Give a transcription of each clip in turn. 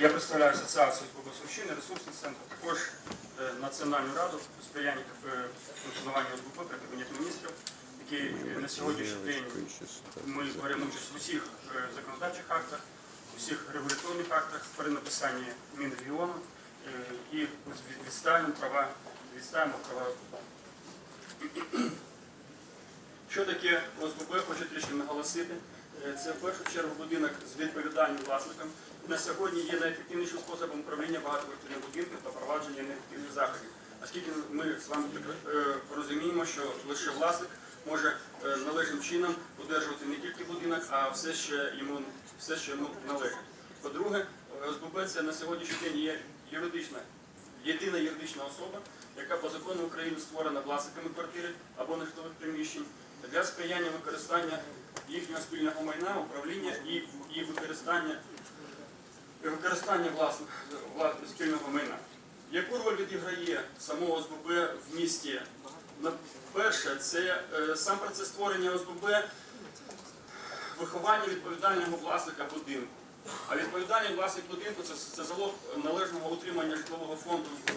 Я представляю Асоціацію Богословщини, ресурсний центр, також е, Національну раду сприяння е, функціонуванню ОСБП при Кабінеті міністрів, який е, на сьогоднішній день ми беремо участь в усіх законодавчих актах, усіх регуляторних актах з перенаписанні Мінрегіону і відставимо права, відставимо права. Що таке ОСББ, хочу трішки наголосити. Е, Це в першу чергу будинок з відповідальним власником. На сьогодні є найефективнішим способом управління багатоквартирним будинком та провадження неефективних заходів. Оскільки ми з вами е, розуміємо, що лише власник може е, належним чином удержувати не тільки будинок, а все, що йому, все, що йому належить. По-друге, ОСББ це на сьогоднішній день є юридична, єдина юридична особа, яка по закону України створена власниками квартири або нежитлових приміщень для сприяння використання їхнього спільного майна, управління і, і використання, і використання власних, власного спільного майна. Яку роль відіграє само ОСББ в місті? Перше, це е, сам процес створення ОСББ, виховання відповідального власника будинку. А відповідальний власник будинку це, це залог належного утримання житлового фонду, е,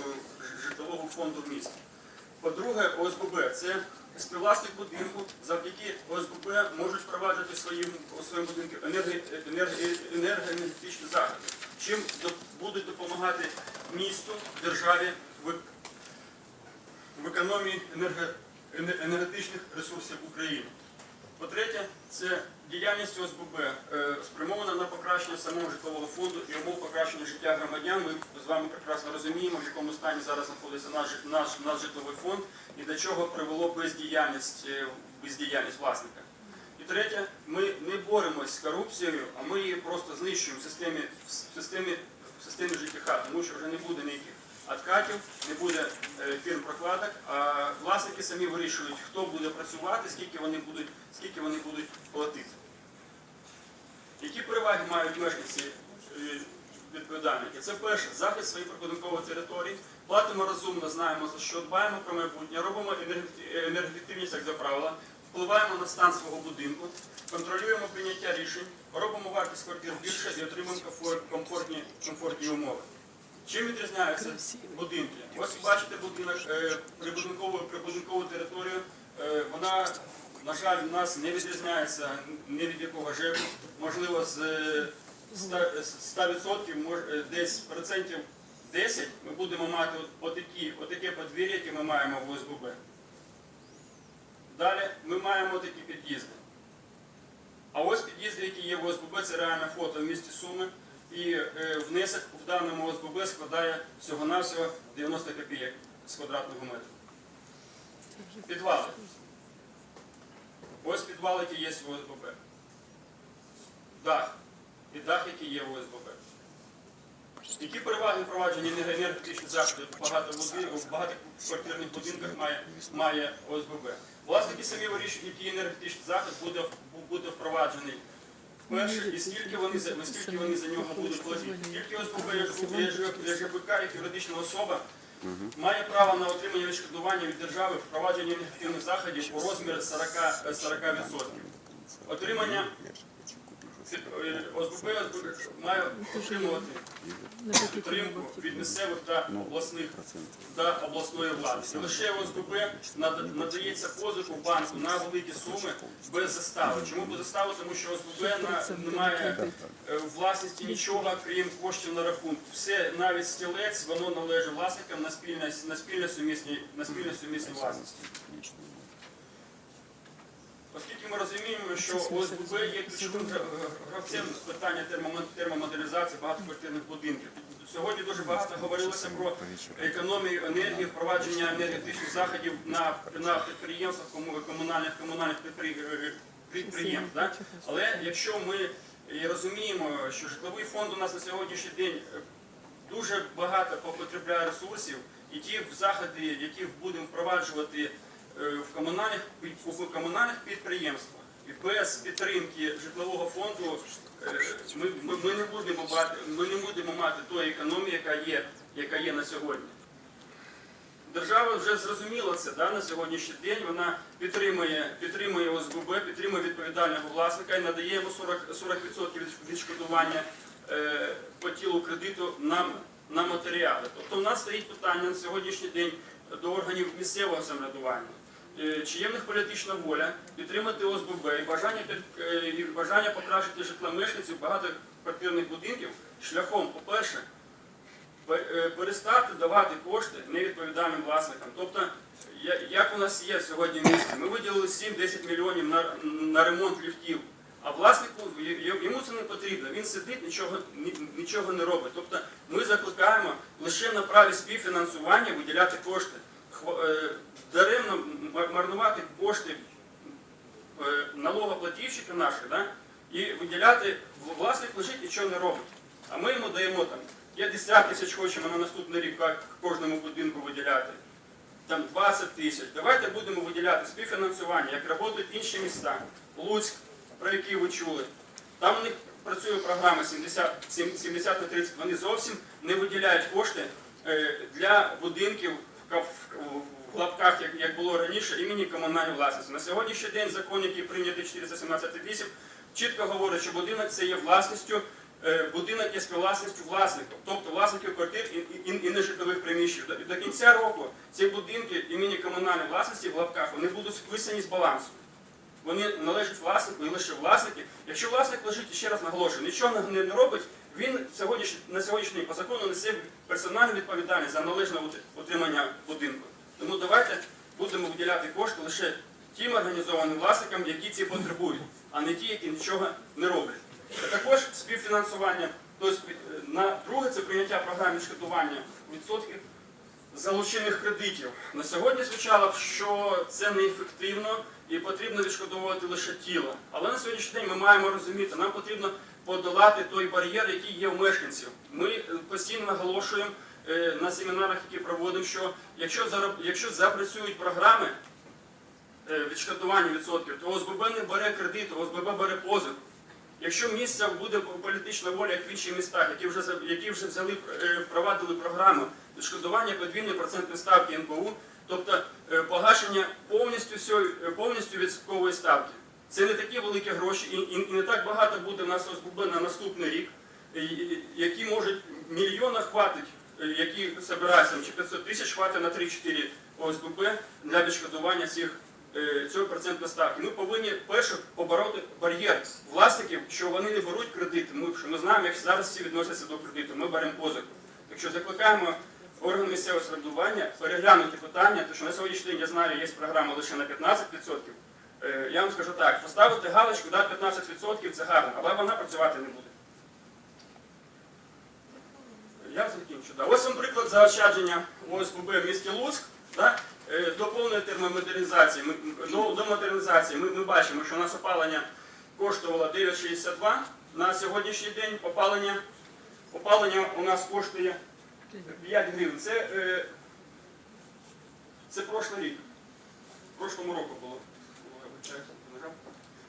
житлового фонду в місті. По-друге, ОСББ це співвласник будинку, завдяки ОСББ можуть впроваджувати своїм, у своєму будинку енерго- енерго- енергоенергетичні заходи, чим будуть допомагати місту, державі в, в економії енерго- ене- енергетичних ресурсів України. По-третє, це діяльність ОСББ е, спрямована на покращення самого житлового фонду і умов покращення життя громадян. Ми з вами прекрасно розуміємо, в якому стані зараз знаходиться наш, наш, наш житловий фонд і до чого привело бездіяльність, е, бездіяльність власника. І третє, ми не боремось з корупцією, а ми її просто знищуємо в системі, в системі, в системі ЖКХ, тому що вже не буде ніяких откатів, не буде е, фірм прокладок, а власники самі вирішують, хто буде працювати, скільки вони будуть, скільки вони будуть платити. Які переваги мають мешканці е, відповідальники? Це перше, захист своїх прибудинкових територій, платимо розумно, знаємо за що, дбаємо про майбутнє, робимо енергоефективність як за правила, впливаємо на стан свого будинку, контролюємо прийняття рішень, робимо вартість квартир більше і отримуємо комфортні, комфортні умови. Чим відрізняються будинки? Ось бачите будинок, е, прибудинкову, прибудинкову територію. Е, вона, на жаль, у нас не відрізняється ні від якого ЖЕКу. Можливо, з е, 100%, мож- е, десь процентів 10 ми будемо мати отакі, отаке подвір'я, яке ми маємо в ОСББ. Далі ми маємо такі під'їзди. А ось під'їзди, які є в ОСББ, це реальне фото в місті Суми. І е, внесок в даному ОСББ складає всього-навсього 90 копійок з квадратного метра. Підвали. Ось підвал, який є в ОСББ. Дах. І дах, який є в ОСББ. Які переваги впровадження енергетичних заходів багато в багатоквартирних будинках має, має ОСББ? Власники самі вирішують, який енергетичний захід буде, буде впроваджений вперше, і скільки вони за наскільки вони за нього будуть платити. Тільки ОСББ як ЖБК, як юридична особа має право на отримання відшкодування від держави впровадження негативних заходів у розмірі 40%. 40%. Отримання ОСББ має отримувати підтримку від місцевих та обласних та обласної влади. І лише ОСББ нада- надається позику банку на великі суми без застави. Чому без застави? Тому що ОСББ не має е, власності нічого, крім коштів на рахунку. Все, навіть стілець, воно належить власникам на спільне на спільне сумісні власності. Оскільки ми розуміємо, що ОСББ є ключовим гравцем з питання термомо- термомодернізації багатоквартирних будинків. Сьогодні дуже багато говорилося про економію енергії, впровадження енергетичних заходів на, на підприємствах, кому- комунальних комунальних підприємств. Да? Але якщо ми розуміємо, що житловий фонд у нас на сьогоднішній день е, дуже багато потребляє ресурсів, і ті заходи, які будемо впроваджувати в комунальних, у комунальних підприємствах, і без підтримки житлового фонду е, ми, ми, ми не будемо мати, ми не будемо мати тої економії, яка є, яка є на сьогодні. Держава вже зрозуміла це да, на сьогоднішній день. Вона підтримує, підтримує ОСББ, підтримує відповідального власника і надає йому 40%, 40% відшкодування е, по тілу кредиту на, на матеріали. Тобто у нас стоїть питання на сьогоднішній день до органів місцевого самоврядування. Е, Чи в них політична воля підтримати ОСББ і бажання, е, і бажання покращити житло мешканців багатоквартирних будинків шляхом, по-перше, е, перестати давати кошти невідповідальним власникам. Тобто, як у нас є сьогодні в місті, ми виділили 7-10 мільйонів на, на ремонт ліфтів, а власнику йому це не потрібно. Він сидить, нічого, нічого не робить. Тобто ми закликаємо лише на праві співфінансування виділяти кошти. Е, Даремно марнувати кошти е, налогоплатівщиків наших, да? і виділяти власник лежить нічого не робить. А ми йому даємо там 50 тисяч хочемо на наступний рік кожному будинку виділяти. Там 20 тисяч. Давайте будемо виділяти співфінансування, як працюють інші міста. Луцьк, про який ви чули. Там у них працює програма 70, 70 на 30. Вони зовсім не виділяють кошти е, для будинків в лапках, як, було раніше, імені комунальної власності. На сьогоднішній день закон, який прийнятий 417.8, чітко говорить, що будинок це є власністю, е, будинок є співвласністю власників, тобто власників квартир і, і, і нежитлових приміщень. До, до кінця року ці будинки імені комунальної власності в лапках вони будуть списані з балансу. Вони належать власнику і лише власники. Якщо власник лежить, ще раз наголошую, нічого не робить, він сьогодніш, на сьогоднішній по закону несе персональну відповідальність за належне ут- утримання будинку. Тому давайте будемо виділяти кошти лише тим організованим власникам, які ці потребують, а не ті, які нічого не роблять. А також співфінансування, тобто е, на друге це прийняття програми відшкодування відсотків залучених кредитів. На сьогодні звучало, що це неефективно і потрібно відшкодовувати лише тіло. Але на сьогоднішній день ми маємо розуміти, нам потрібно подолати той бар'єр, який є у мешканців. Ми е, постійно наголошуємо е, на семінарах, які проводимо, що якщо, якщо запрацюють програми е, відшкодування відсотків, то ОСББ не бере кредит, ОСББ бере позику. Якщо місця буде політична воля, як в інших містах, які вже які вже взяли впровадили програму відшкодування подвійної процентної ставки НБУ, тобто погашення повністю повністю відсоткової ставки. Це не такі великі гроші, і, і, і не так багато буде в нас ОСББ на наступний рік, які можуть мільйона хватить, е, які збираються, чи 500 тисяч хватить на 3-4 ОСББ для відшкодування цих е, цієї процентної ставки. Ми повинні перше побороти бар'єр власників, що вони не беруть кредити. Ми, що ми знаємо, як зараз всі відносяться до кредиту. Ми беремо позику. Так що закликаємо органи місцевого самоврядування переглянути питання, тому що на сьогоднішній день я знаю, є програма лише на 15%. Е, Я вам скажу так, поставити галочку, да, 15% це гарно, але вона працювати не буде. Я закінчу. Да. Ось вам приклад заощадження ОСББ в місті Луцьк. Да? Е, До повної термомодернізації, до, до модернізації ми, ми бачимо, що у нас опалення коштувало 9,62. На сьогоднішній день опалення, опалення у нас коштує 5 гривень. Це, е, це прошлий рік. Прошлому року було.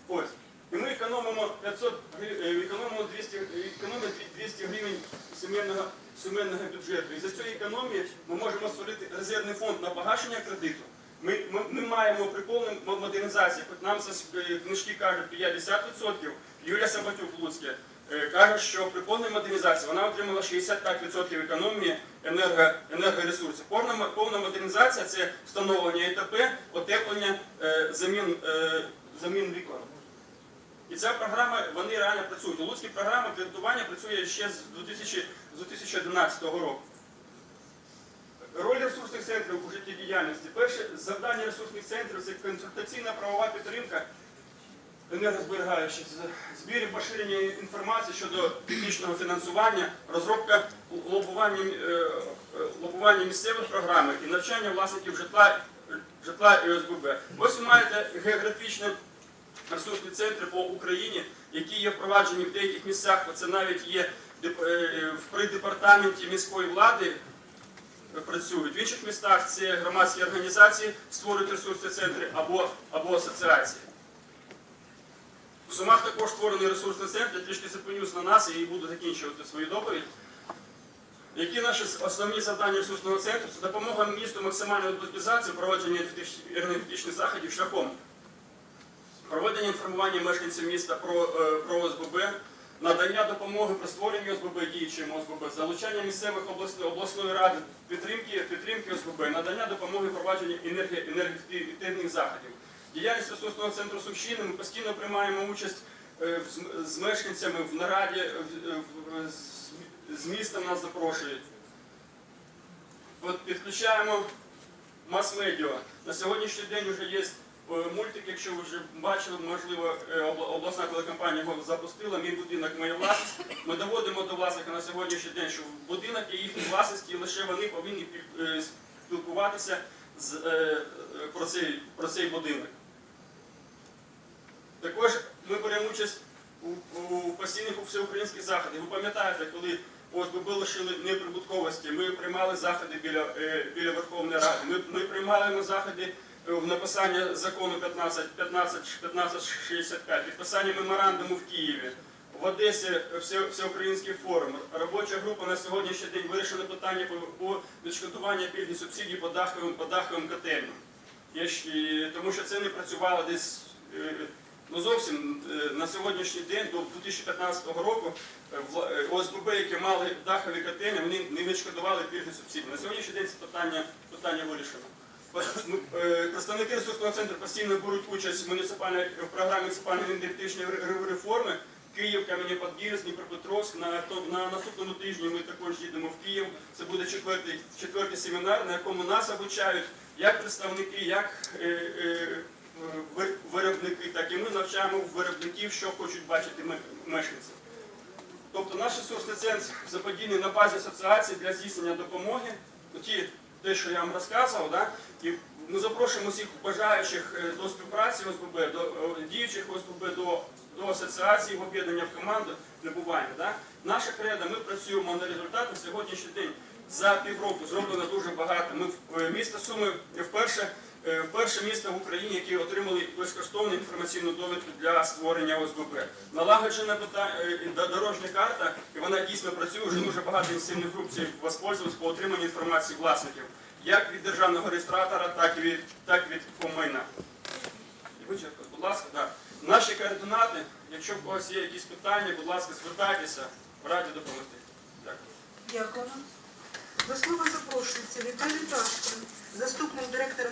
Ось. І ми економимо 500 е, економимо 200, е, економимо 200 гривень сімейного, сімейного бюджету. І за цієї економії ми можемо створити резервний фонд на погашення кредиту. Ми, ми, ми маємо при повній модернізації, нам е, книжки кажуть 50%, Юлія Сабатюк Луцьке каже, що при повній модернізації вона отримала 65% економії енерго, енергоресурсів. Повна, повна модернізація це встановлення ІТП, отеплення, е, замін, е, замін вікон. І ця програма, вони реально працюють. У Луцькій програма кредитування працює ще з 2000 з 2011 року. Роль ресурсних центрів у життєдіяльності. Перше завдання ресурсних центрів це консультаційна правова підтримка енергозберігаючих, з- збір поширення інформації щодо технічного фінансування, розробка лобування, е, е, лобування місцевих програм і навчання власників житла, житла і ОСББ. Ось ви маєте географічне ресурсні центри по Україні, які є впроваджені в деяких місцях, це навіть є е, при департаменті міської влади працюють. В інших містах це громадські організації створюють ресурсні центри або, або асоціації. В Сумах також створений ресурсний центр, я трішки зупинюсь на нас і буду закінчувати свою доповідь. Які наші основні завдання ресурсного центру? Це допомога місту максимальної автоматизації, проводження енергетичних заходів шляхом проведення інформування мешканців міста про, е, про ОСББ, надання допомоги при створенні ОСББ діючим ОСББ, залучання місцевих обласної, обласної ради, підтримки, підтримки ОСББ, надання допомоги впровадження енергі- енергоефективних заходів. Діяльність ресурсного центру Сумщини ми постійно приймаємо участь е, з- мешканцями в нараді, е, в- з- міста нас запрошують. От підключаємо мас-медіа. На сьогоднішній день вже є е, мультик, якщо ви вже бачили, можливо, е, обласна телекомпанія його запустила. Мій будинок, моя власність. Ми доводимо до власника на сьогоднішній день, що будинок є їхній власності, і лише вони повинні е, спілкуватися з, е, про, цей, про цей будинок. Також ми беремо участь у, у постійних всеукраїнських заходах. Ви пам'ятаєте, коли ОСББ лишили неприбутковості, ми приймали заходи біля, е, біля Верховної Ради. Ми, ми приймаємо заходи е, в написання закону 15, 15, 1565, підписання меморандуму в Києві. В Одесі все, всеукраїнський форум. Робоча група на сьогоднішній день вирішила питання по, відшкодуванню пільги субсидій по даховим, по даховим котельням. Тому що це не працювало десь е, ну, зовсім е, на сьогоднішній день, до 2015 року, е, ОСББ, які мали дахові котельні, вони не відшкодували пільги субсидії. На сьогоднішній день це питання, питання вирішено. Е, Представники ресурсного центру постійно беруть участь в в програмі муніципальної енергетичної ре- ре- реформи. Київ, Кам'янець-Подільськ, Дніпропетровськ. На, на наступному тижні ми також їдемо в Київ. Це буде четвертий, четвертий семінар, на якому нас обучають як представники, як е, е, виробники, так і ми навчаємо виробників, що хочуть бачити мешканці. Тобто наш ресурсний центр заподійний на базі асоціації для здійснення допомоги. Ті, те, що я вам розказував, да? і ми запрошуємо всіх бажаючих е, до співпраці ОСББ, до е, діючих ОСББ, до, до асоціації, в об'єднання в команду прибування. Да? Наша кредо, ми працюємо на результат на сьогоднішній день. За півроку зроблено дуже багато. Ми е, місто Суми вперше, е, вперше місто в Україні, які отримали безкоштовну інформаційну довідку для створення ОСББ. Налагоджена е, дорожня карта, і вона дійсно працює. Вже дуже багато інвестиційних груп цим воспользуються по отриманню інформації власників, як від державного реєстратора, так і від так від комайна. Будь ласка, так. Наші координати, якщо у вас є якісь питання, будь ласка, звертайтеся, раді допомогти. Дякую. Дякую. До слова запрошується Віталій Ташко, заступник директора